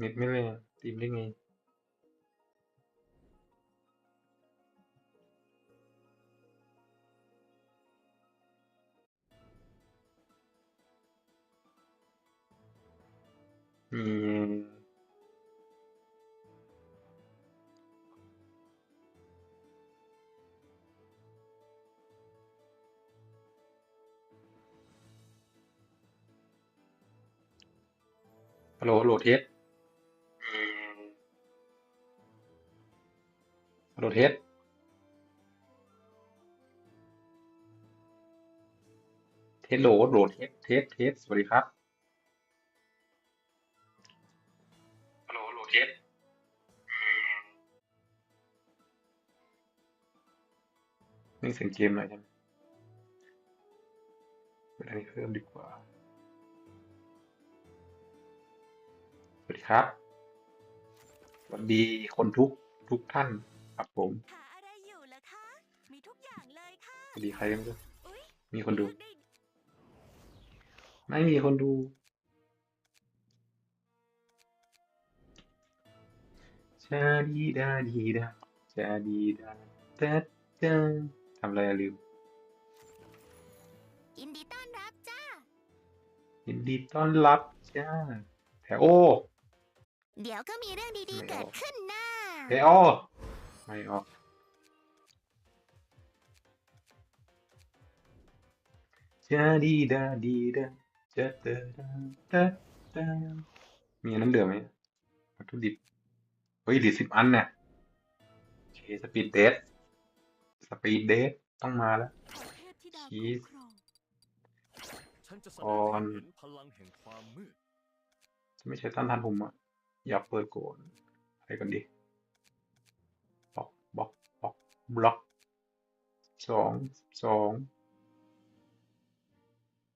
เน็ตไม่เลยตีมได้ไงมีฮัลโหลฮัลโหลเทส เทสเทสโหลโหลเทสเทสเทสสวัสดีครับฮัลโหลฮัลโหลเทสนี่เสียงเกมหน่อยใช่ไหมเปิดอันนี้เพิ่มดีกว่า สวัสดีครับ สวัสดีคนทุกทุกท่าน ครับผมหาอะไรอยู่เหรอคะ มีทุกอย่างเลยค่ะสวัสดีใครกันด้วยอุ๊ยมีคนดูเลือกได้ไม่มีคนดู ชาดีดาดีดาชาดีดาดาดาทำอะไรอะลืมยินดีต้อนรับจ้ายินดีต้อนรับจ้าแถวโอ เดี๋ยวก็มีเรื่องดีไม่ๆเกิเอาดขึ้นนะแถวโอ ไม่ออกชาดีดาดีดาจะเตอดาดาดามีอันน้ำเดือดไหมวัตถุดิบ เฮ้ยเหลือสิบอันน่ะโอเคสปีดเดทสปีดเดทต้องมาแล้ว ชีสออนจะไม่ใช่ต้านทานผมอะ อยากเปิดโกนอะไรกันดี บล็อกสองสอง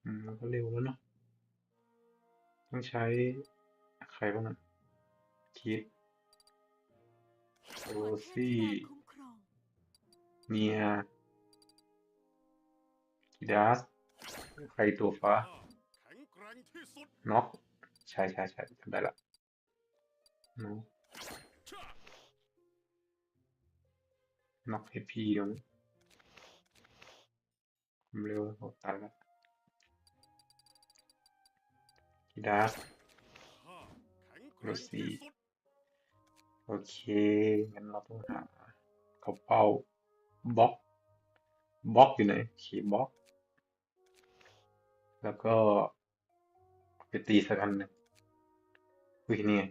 อืมมันก็เร็วแล้วเนาะต้องใช้ใครบ้างอะคิดโรซี่เนียกิดัสใครตัวฟ้าน็อกใช่ใช่ใช่จำได้ละน็อก น็อกเฮพีเดี๋ยวผมเร็วโหตายละกิดัสข้าแข็งแกโรร่งซี่ที่สุดโอเคงั้นเราต้องหาเขาเป้าบล็อกบล็อกอยู่ไหนขีบล็อก แล้วก็ไปตีสักอันหนึ่งอุ้ยนี่ไง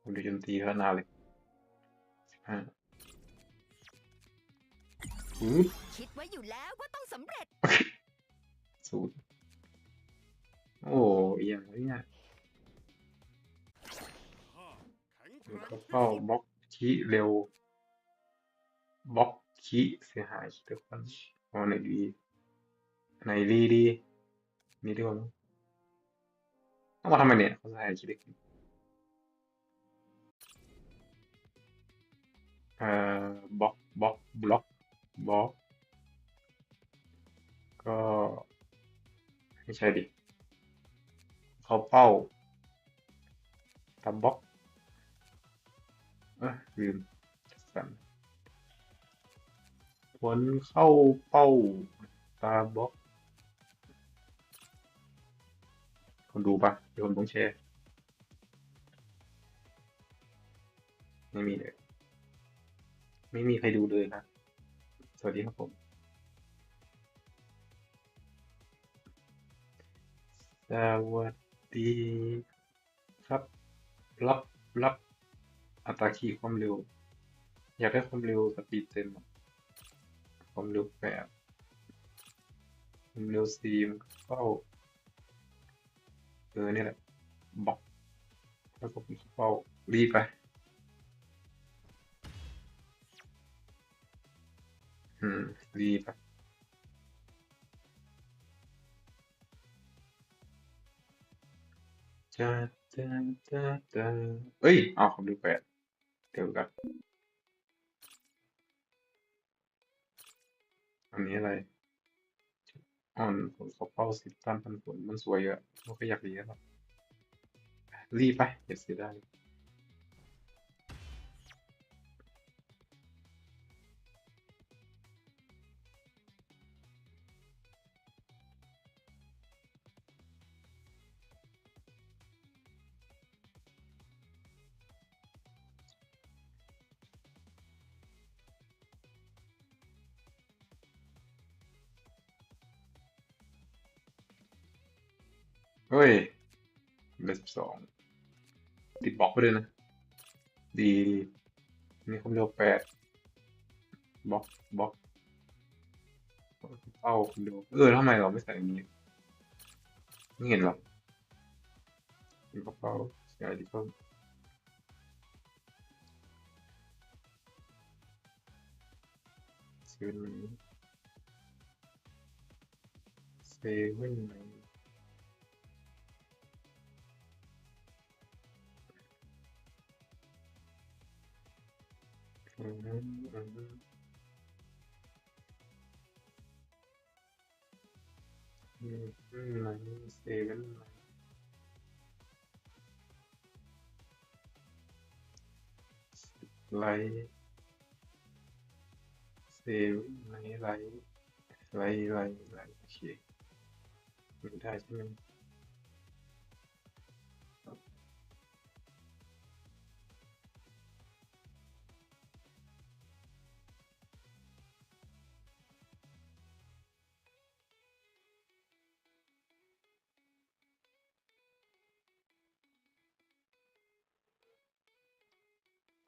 ผมดูจนตีพัฒนาเลยสิบห้า อือคิดไว้อยู่แล้วว่าต้องสำเร็จศูนย์โอ้เอียงไว้เนี่ยข้าแข็งแกแล้วร่งก็ที่เป้าสุดบล็อกคีเร็วบล็อกคีเสียหายเดี๋ยวก่อนเอาไหนดีไหนดีดีนี่ดีกว่ามั้งเอามาทำไมเนี่ยเขาใส่คีเด็กเอ่อบล็อกบล็อกบล็อก บล็อก ก็ไม่ใช่ดิเขาเป้าทำบล็อกเอ้ยลืมสั่นผลเข้าเป้าตาบล็อก คนดูปะเดี๋ยวผมต้องแชร์ไม่มีเลย ไม่มีใครดูเลยนะ วัสดีครับผม สวัสดีครับ รับรับอัตราขี่ความเร็ว อยากได้ความเร็วสปีดเต็มความเร็วแปดความเร็วสี่มันก็เข้าเออนี่แหละบล็อกแล้วก็ผมเข้ารีบไป อืมรีบไปจ้าจ้าจ้าจ้าเอ้ยเอาความเร็วแปดเดี๋ยวกันอันนี้อะไรอ่อนผลเขาเป้าสิบตันพันผลมันสวยอะเราก็อยากเรียนหรอรีบไป เดี๋ยวเสียได้ สองติดบล็อกไปด้วยนะ ดีมีความเร็วแปดบล็อกบล็อกเป้าความเร็วเออทำไมเราไม่ใส่นี้ไม่เห็นหรอกมีกระเป๋าใส่ดีก็เซเว่นไหนเซเว่นไหน เซฟไหนไลท์ไลท์ไลท์ไลท์โอเคมันได้ใช่ไหม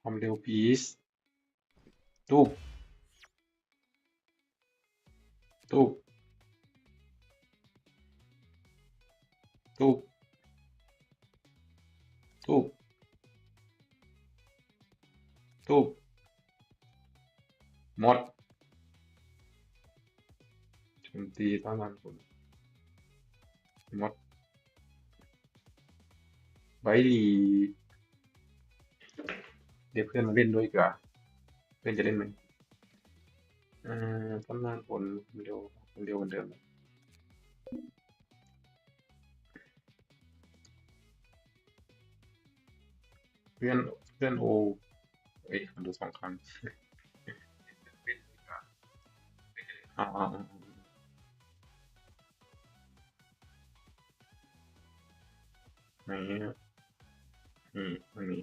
ความเร็วพีซตูบตูบตูบตูบตูบหมดโจมตีต้านทานผลหมดไว้ดี เรียกเพื่อนมาเล่นด้วยดีกว่าเพื่อนจะเล่นไหมอ่าตำนานผลเร็วเร็วเหมือนเดิมเพื่อนเพื่อนโอเอ้ยดูสองครั้งอ่าอ่าอ่าไหนอะอืมอันนี้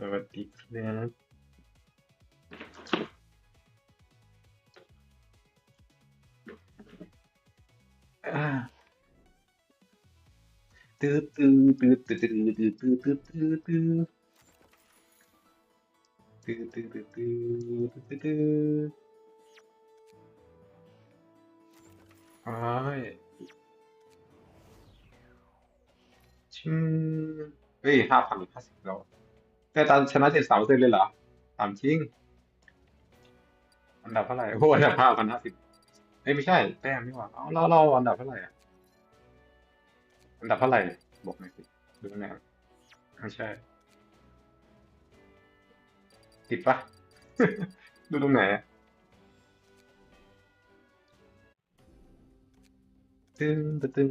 สวัสดีครับอ่าตื้อตื้อตื้อตื้อตื้อตื้อตื้อตื้อตื้อตื้อตื้อตื้อตื้อตื้อตื้อตื้ออ้ายชิงเฮ้ยห้าพันหรือห้าสิบแล้ว แต่ตอนชนะเจ็ดสามเซนเลยเหรอถามจริง อันดับเท่าไหร่โอ้อันดับห้าพันห้าสิบเอ้ยไม่ใช่ แต้มนี่หว่าเอาเราเราอันดับเท่าไหร่อะอันดับเท่าไหร่บอกหน่อยสิดูแนวไม่ใช่ ติดปะดูตรงไหนตึงตึงตึง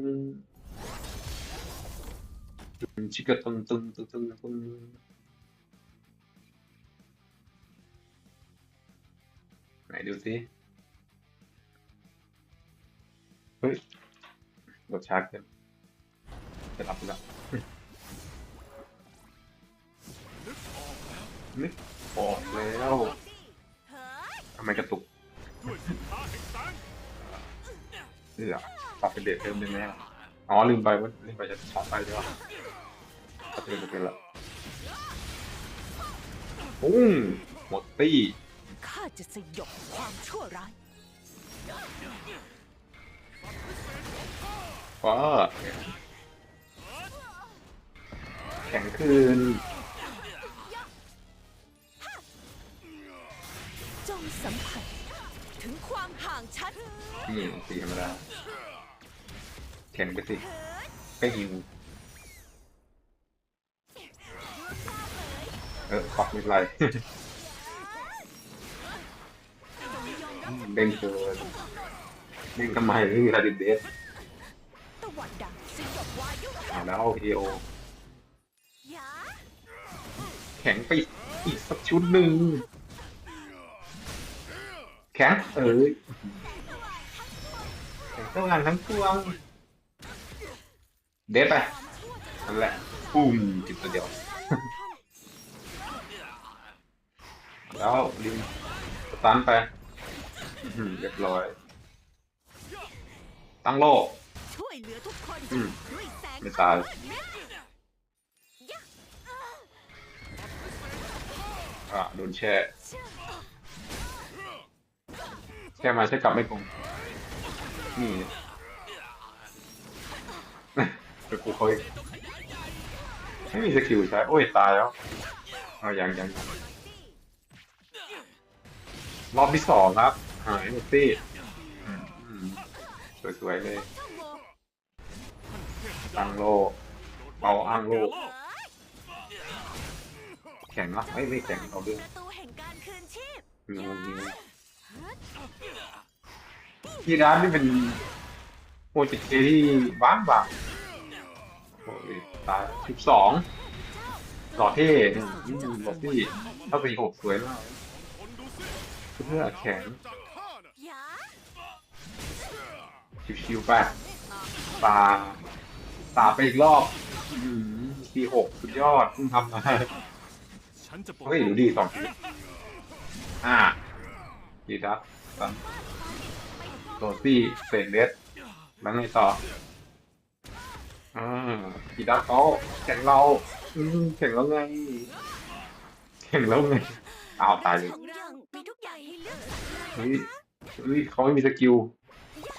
ตึงชิกะตึงตึงตึงตึง ไหนดูสิเฮ้ยกดช้าเกินจะหลับแล้วนึกออกแล้วเฮ้ยทำไมกระตุกด้วยสินค้าแห่งแสงเอือปรับเป็นเดทเพิ่มได้ไหมอะอ๋อลืมไปว่าลืมไปจะช็อตไปใช่ปะก็เตือนจะเป็นละปุ้งหมดตี้ข้า จะสยบความชั่วร้ายฟ้าแข็งคืน จงสัมผัสถึงความห่างชั้นนี่ตีธรรมดาแข็งไปสิไปยิวเออขอบไม่เป็นไร เด้นเกินเด้นทำไมไม่มีลาดิเดสแล้วเอาพีโอแข็งไปอีกสักชุดหนึ่งแข็งเอ้ยแข็งเท่ากันทั้งพวงเดสไปนั่นแหละปุ้มจิบตัวเดียว แล้วลิมตันไป เรียบร้อย ตั้งโลกช่วยเหลือทุกคนอืมแสงไม่ตาย อะโดนแช่ แช่มาใช้กลับไม่คงนี่ไปกูเขาอีกไม่มีสกิลใช้ โอ้ย ตายแล้วเอาอย่างยังรอบที่สองครับ หายหมดสิสวยๆเลย อังโลเบาอังโล แข็งวะไม่ไม่แข็งเอาเรื่ที่ร้านนี่เป็นโปรเจกต์ที่ว้างบ่างโอ้ยตายสิบสองหล่อเท่หล่อที่ถ้าเป็นหกสวยมากเพื่อแข็ง ชิวๆไปตาตาไปอีกรอบอทีหกสุดยอดเพิ่งทำมาเฮ้ยดูดีสองทีอ่าดีครับตัวซี่เซนเดสแล้วไงต่ออ่ากีดาเขาแข่งเราอืมแข่งแล้วไงแข่งแล้วไงอ้าวตายเลยเฮ้ยเฮ้ยเขาไม่มีสกิล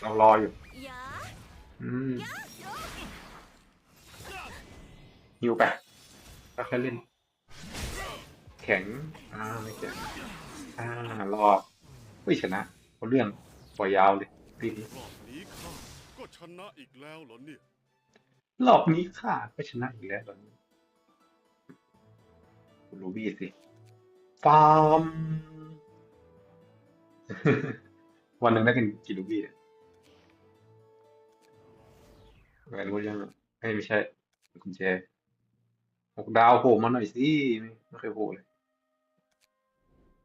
เรารออยู่ฮิวไปก็ค่เล่น แข็ง อ่าไม่แข็ง อ่ารออุ้ยชนะเรื่องปล่อยยาวเลยทีนี้ก็ชนะอีกแล้วเหรอเนี่ยลอกนี้ค่ะก็ชนะอีกแล้วเหรอนี่ลูบี้สิฟาร์มวันหนึ่งได้กินกี่ลูบี้ แหวนกูยังเอ้ยไม่ใช่กุญแจหกดาวโผล่มาหน่อยสิไม่เคยโผล่เลย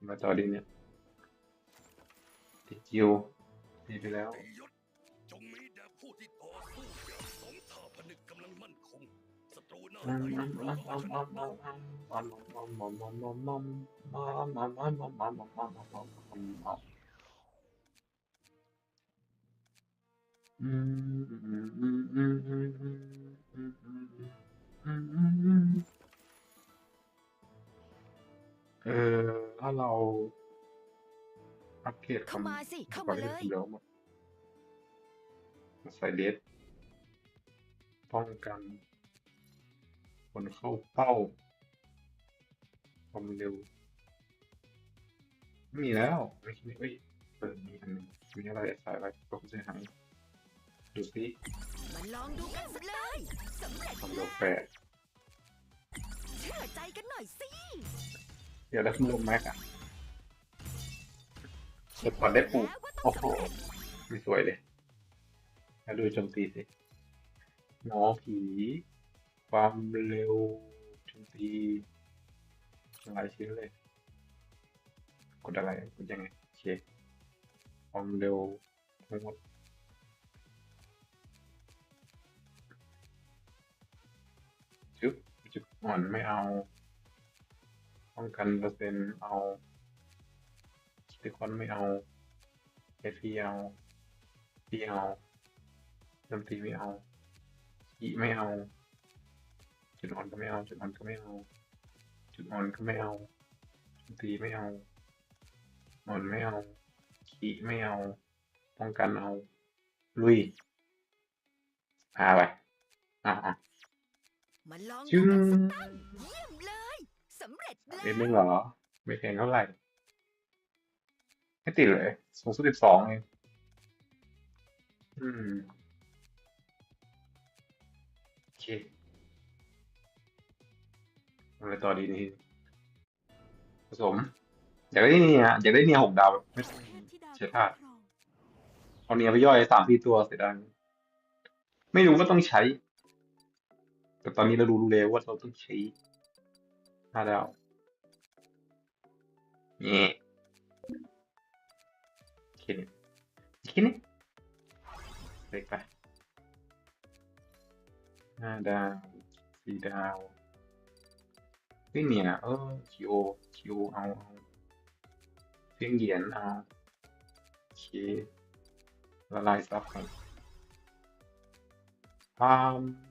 มาต่อดีเนี่ยติดจิวดีไปแล้วจงมีแด่ผู้ที่ต่อสู้อย่างสมถาพนึกกำลังมั่นคงศัตรูหน้าใดม เออ ถ้าเราอัปเกรดเข้ามาสิ เข้าก่อนมาที่เลจะยเดี๋ยวหมดใส่เดสป้องกัน คนเข้าเป้าความเร็วไม่มีแล้วไม่คิดเอ้ยเออมีอันหนึงมีอะไรใส่ไว้ก็จะหาย ดูสิมาลองดูกันสักเลยสำเร็จความแล้เร็ววแปดเชื่อใจกันหน่อยสิเดี๋ยวแล้วคุณลงแม็กอะเดี๋ยวก่อนได้ปลูกแล้วว่าต้โอ้องโหสำเร็จไม่สวยเลยมาดูโจมตีสิหมอผี ความเร็วโจมตีหลายชิ้นเลย กดอะไรกดยังไงโอเคความเร็วทั้งหมด จุดจุดอ่อนไม่เอา ป้องกันเปอร์เซ็นต์เอาคิติคอนไม่เอาเอฟีเอาพีเอาโจมตีไม่เอาอีไม่เอา จุดอ่อนก็ไม่เอา จุดอ่อนก็ไม่เอา จุดอ่อนก็ไม่เอาโจมตีไม่เอาอ่อนไม่เอาขีไม่เอา ป้องกันเอา ลุยพาไปอะอะ มาลองจึดูงกันสักตั้งเยี่ยมเลยสำเร็จแล้วเอ็นนึงเหรอ ไม่แพงเท่าไหร่ ไม่ติดเลยสูงสุดสิบสองเองอืมโอเคอะไรต่อดีนี่ผสม อยากได้นี่ฮะอยากได้เนี่ยหกดาวแบบไม่ต้องเทพธิดาช้ธาตุเอาเนี่ยไปย่อยสามสี่ตัวเสียดายไม่รู้ว่าต้องใช้ แต่ตอนนี้เรารู้แล้วว่าเราต้องใช้ห้าดาวเนี่ยโอเคเนี่ยโอเคเนี่เล็กไปห้าดาวสี่ดาวเฮ้ยเนี่ยเออคิวคิวเอาเอาเพียงเหรียญเอาเคละลายซับกันพามพาม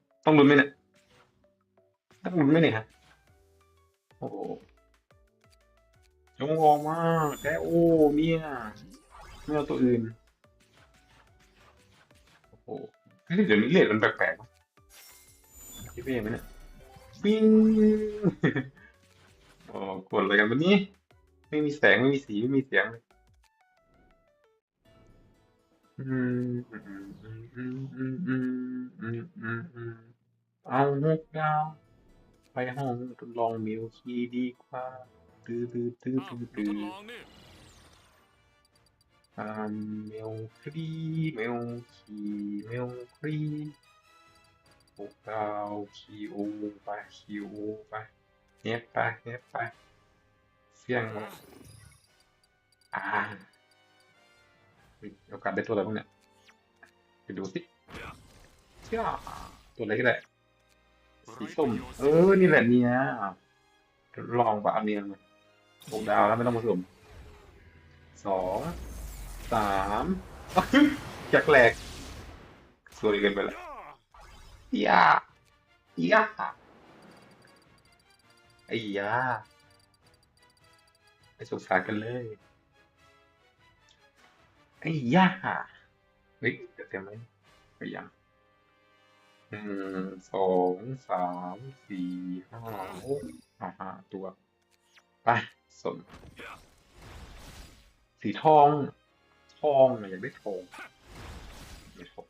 ต้องลุ้นไหมเนี่ยต้องลุ้นไหมเนี่ยฮะโอ้โหจงออกมาแกโอ้เนี่ยไม่เอาตัวอื่นโอ้โหเฮ้ยเดี๋ยวนี้เลทมันแปลกๆวะคิดไปเองไหมเนี่ยปิ้งโอ้กดอะไรกันวันนี้ ไม่มีแสงไม่มีสีไม่มีเสียงเลยอืมอืมอืมอืมอืมอืมอืมอืม เอาหกดาว ไปห้องทดลองมิวคีดีกว่าตื้อตื้อตื้อตื้อตื้อลองนี่อ่ามิวครีมิวคีมิวครีหกดาวคีโอไปคีโอไปเน็บไปเน็บไปเสี่ยงมาอ่ามีโอกาสได้ตัวอะไรบ้างเนี่ยไปดูสิเชื่อตัวอะไรก็ได้ สีส้ม เออ นี่แหละเนี่ยลองปะเอาเนียนมหกดาวแล้วไม่ต้องผสมสองสามจากแหลกสวยเกินไปแล้วยาอียาอียาไอ้ยาไปสงสารกันเลยไอ้ยาเฮ้ยจะเต็มไหมไปยัง หนึ่งสองสามสี่ห้าหกอ่าห้าตัวไปสมสีทอง ทองอยากได้ทองไม่ทอง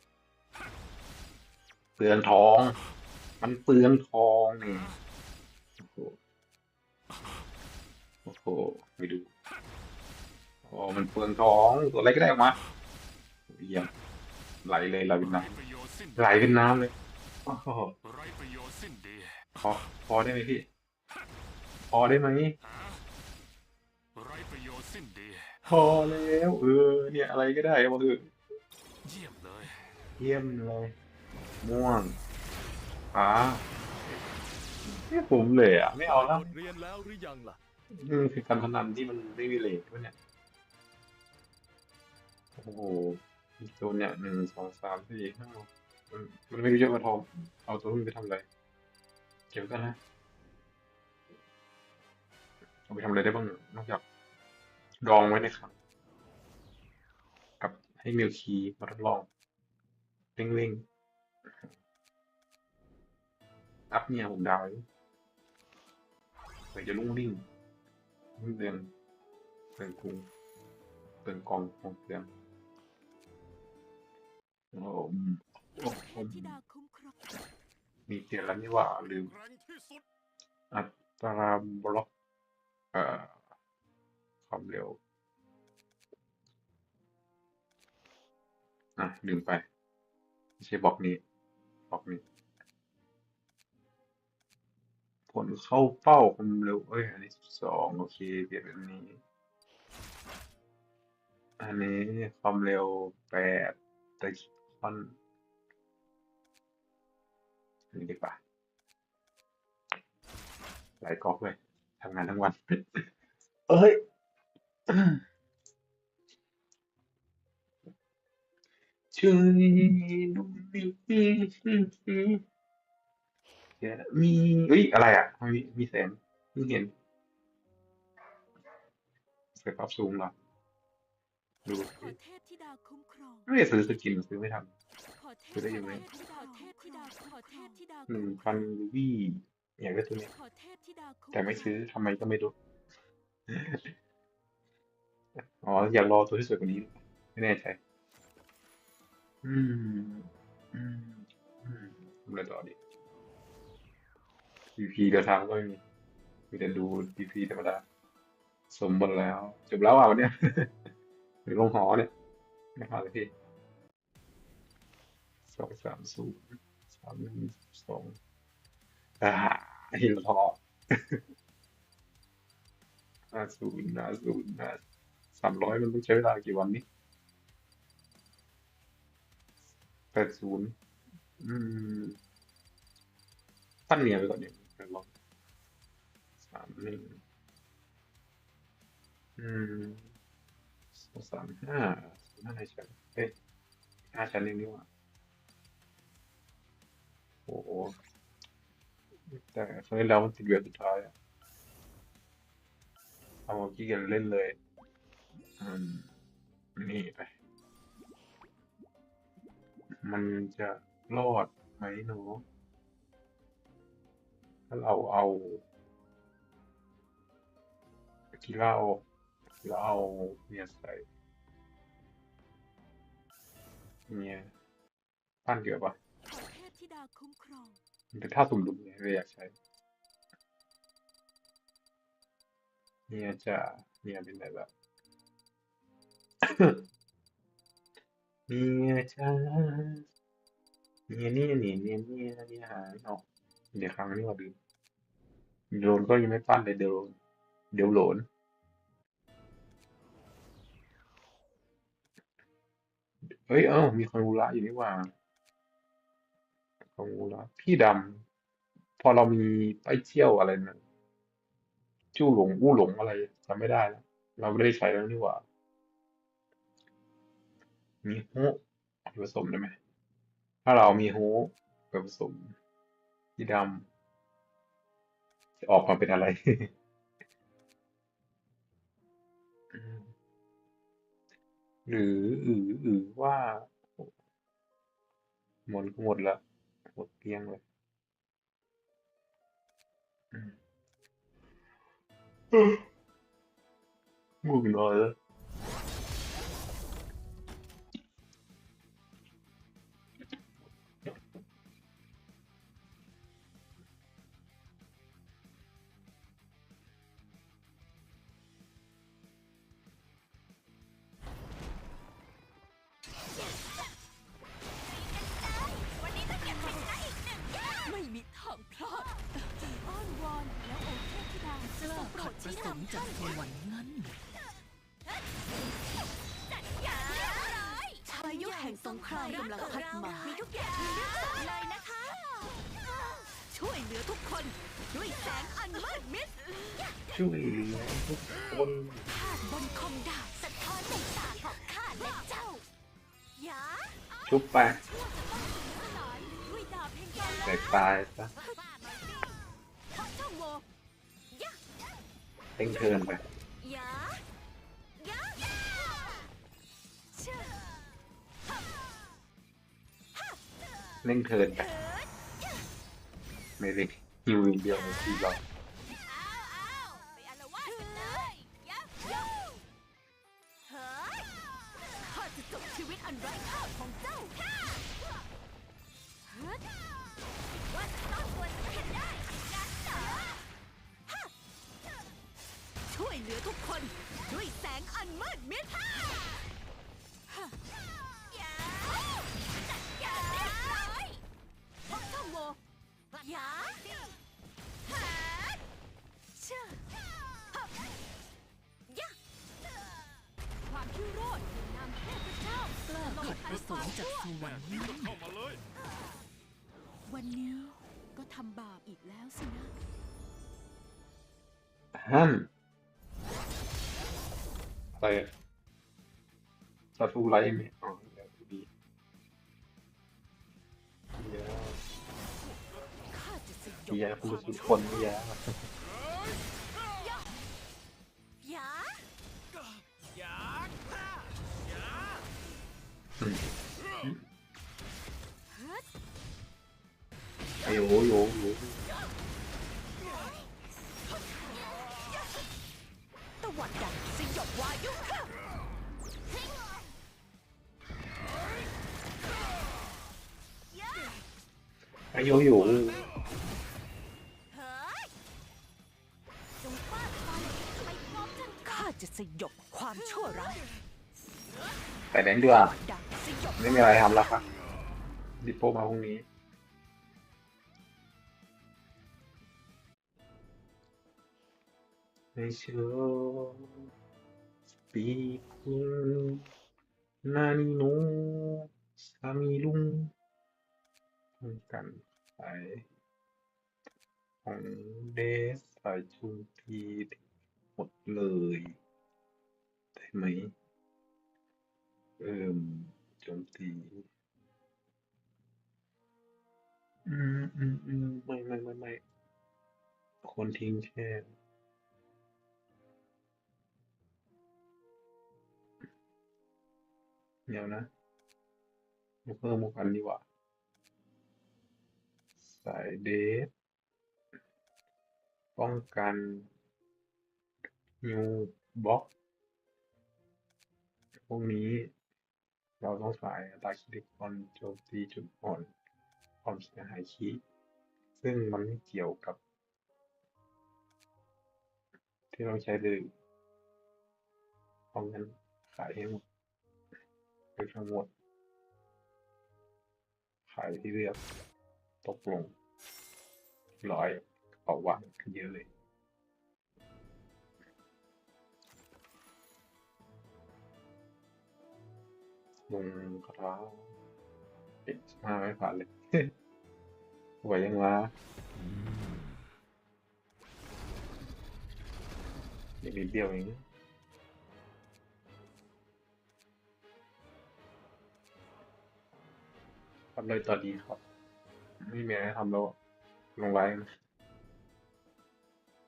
เปลืองทอง มันเปลืองทองนี่โอ้โหโอ้โหไม่ดูอ๋อมันเปลืองทองตัวอะไรก็ได้ออกมาเยี่ยมไหลเลยไหลเป็นน้ำไหลเป็นน้ำเลย โอ้โหไร้ประโยชน์สิ้นดีพอพอได้ไหมพี่ พอได้ไหมฮะไร้ประโยชน์สิ้นดี พอแล้วเออเนี่ยอะไรก็ได้มาคือเยี่ยมเลย เยี่ยมเลย ม่วงฟ้าไม่ผมเลยอะ ไม่เอาแล้วบทเรียนแล้วหรือยังล่ะนี่มันคือการพนันที่มันไม่มีเลทวะเนี่ย โอ้โหอีกตัวเนี่ยหนึ่งสองสามสี่ห้า มันมันไม่รู้จะมาทอง เอาตัวนี้ไปทำอะไร เก็บไว้กันนะ เอาไปทำอะไรได้บ้างนอกจากดองไว้ในขังกับให้มิลคีมาทดลองเร่งเร่งๆอัพเนี่ยผมดาวไว้เผื่อจะรุ่งริ่งรุ่งเรืองเรืองกรุงเรืองกองของเรืองโอ้โโอ้โหธิดาคุ้มครองมีเตียนแล้วนี่หว่าลืม อัตราบล็อกเอ่อความเร็ว อะลืมไป ไม่ใช่บล็อกนี้บล็อกนี้ ผลเข้าเป้าความเร็ว เอ้ย อันนี้สองโอเคเปลี่ยนเป็นนี้ อันนี้ความเร็วแปดแต่คอน นนี้ดีกว่าหลายกอกเลยทำงานทั้งวันเอ้ยช่วยดูดิมีเอ้ย อะไรอะทำไมมีมีแสงเพิ่งเห็นใส่ปรับสูงเหรอ ดูประเทศที่ไม่ได้ซื้อสกินซื้อไม่ทันขอเทพคือได้อยู่ไหมขอ เทพธิดาขอเทพธิดาหนึ่งพันรูบี้อยากได้ตัวเนี้ยขอเทพธิดาคุ้แต่ไม่ซื้อทำไมก็ไม่รู้ อ๋อ อยากรอตัวที่สวยกว่านี้ ไม่แน่ใจ อืม อืม อืมทำอะไรต่อดี VP เดินทางก็ไม่มีมีแต่ดู VP ธรรมดา สมบูรณ์แล้ว จบแล้วอะวันเนี้ยหรือลงหอเนี่ย ไม่พลาดเลยพี่สองสามศูนย์ สามหนึ่งสองอ่าฮิลทอห้าศูนย์ห้าศูนย์ห้าสามร้อยมันต้องใช้เวลากี่วันนี่แปดศูนย์อืมตั้งเนียไปก่อนเนี่ยลองสามหนึ่งอืมสองสามห้าสามห้าในชั้นเอ้ยห้าชั้นเองนี่หว่า โอ้โหแต่ครั้งที่แล้วมันติดเวทสุดท้ายอะเอากี้กันเล่นเลยอืมนี่ไป มันจะรอดไหมหนูถ้าเราเอากีฬาออกแล้วเอาเนี่ยใส่เนี่ยปั้นเดียวปะ ดาคุ้มครองมันเป็นท่าสุ่มลุมเนี่ยเลยอยากใช้ เนี่ยจะเนี่ยเป็นแบบ เนี่ยจะเนี่ยเนี่ยเนี่ยเนี่ยเนี่ยเนี่ยหาไม่ออกเดี๋ยวครั้งนี้ว่าดืมโดนก็ยังไม่ปั้นเลยเดี๋ยวเดี๋ยวหลนเฮ้ยเอ้ามีคนวูระอยู่นี่ว่า คอนวูระพี่ดำพอเรามีไปเที่ยวอะไรนะจู้หลงอู้หลงอะไรจำไม่ได้แล้วเราไม่ได้ใช้แล้วนี่หว่ามีฮะเอาไปผสมได้ไหมถ้าเรามีโฮะไปผสมพี่ดำจะออกมาเป็นอะไรหรืออืออือว่า หมดก็หมดละ หมดเกลี้ งสงครามกำลังพัดมามีทุกอย่างให้เลือกสรรเลยนะคะ ช่วยเหลือทุกคน ด้วยแสงอันมืดมิดช่วยเหลือทุกคนภาพบนคมดาบสะท้อนในตาของข้าและเจ้าหยาชุบไปด้วยดาบแห่งการแตกตายซะทอดช่องโหว่เต้งเทิร์นไป เล่นเทินไปไม่เล่นยิวอย่างเดียวในทีเรอ้า จากสวรรค์งั้นเข้ามาเลย วันนี้ก็ทำบาปอีกแล้วสินะห้ามอะไรอะซาทูไลท์ไหมอ๋อเดี๋ยวดีเดี๋ยวข้าจะสยบเดี๋ยวคุณรู้สึกคนเดี๋ยวอย่าอืม อ้โหโยโยตะวันดังสยบวายุค่ะไอ้โยโยเฮ้ยจงฟาดฟันไปพร้อมกันข้าจะสยบความชั่วร้ายไปเล่นดีกว่าดังสยบ ไม่มีอะไรทำแล้วครับดิโปมาพรุ่งนี้ ในเชิงปีคุนานิโนสามีลุงทำกันไปของเดสสายชุมพีหมดเลยได้ไหมเอิ่มโจมตีอืมอืมอืมไม่ไม่ไม่ไม่คนทิ้งแค่ เดี๋ยวนะเพิ่มกันดีกว่า สายเดฟป้องกันยูบล็อกพวกนี้ เราต้องสายอัตาคิดก่อนโจมตีจุดอ่อนความเสียหายคีซึ่งมันไม่เกี่ยวกับ ที่เราใช้เลยเพราะงั้นขายให้หมด ไปทั้งหมด ขายที่เรียบตกลง ร้อยเป่าวางกันเยอะเลยลงคาถาปิดมาไม่ผ่านเลยไหวยังวะอีกนิดเดียวเอง ทำเลยตอนดีครับ ไม่มีอะไรให้ทำแล้วลงไลน์นะ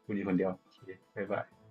คุณดีคนเดียวโอเคบ๊ายบาย